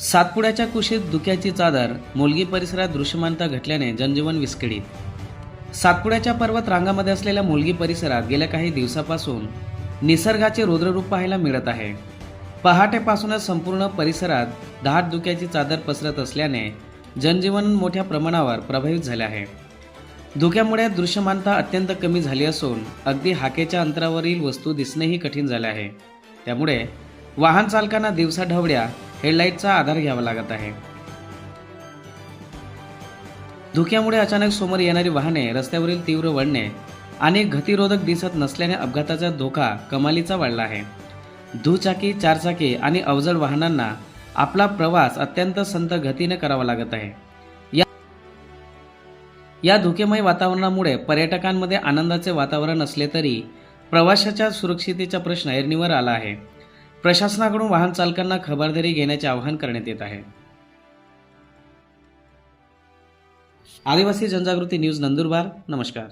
सातपुड्याच्या कुशीत धुक्याची चादर मोलगी परिसरात दृश्यमानता घटल्याने जनजीवन विस्कळीत. सातपुड्याच्या पर्वत रांगामध्ये असलेल्या मोलगी परिसरात गेल्या काही दिवसापासून निसर्गाचे रुद्ररूप पाहायला मिळत आहे. पहाटेपासूनच संपूर्ण परिसरात दहाट धुक्याची चादर पसरत असल्याने जनजीवन मोठ्या प्रमाणावर प्रभावित झाले आहे. धुक्यामुळे दृश्यमानता अत्यंत कमी झाली असून अगदी हाकेच्या अंतरावरील वस्तू दिसणेही कठीण झाले आहे. त्यामुळे वाहन चालकांना दिवसाढवळ्या हेडलाईटचा आधार घ्यावा लागत आहे. धुक्यामुळे अचानक समोर येणारी वाहने रस्त्यावरील तीव्र वळणे आणि गतिरोधक दिसत नसल्याने अपघाताचा धोका कमालीचा वाढला आहे. दुचाकी चारचाकी आणि अवजड वाहनांना आपला प्रवास अत्यंत संत गतीने करावा लागत आहे. या या धुकेमय वातावरणामुळे पर्यटकांमध्ये आनंदाचे वातावरण असले तरी प्रवाशाच्या सुरक्षितेचा प्रश्न ऐरणीवर आला आहे. प्रशासनाकडून वाहन चालकांना खबरदारी घेण्याचे आवाहन करण्यात येत आहे. आदिवासी जनजागृती न्यूज नंदुरबार नमस्कार.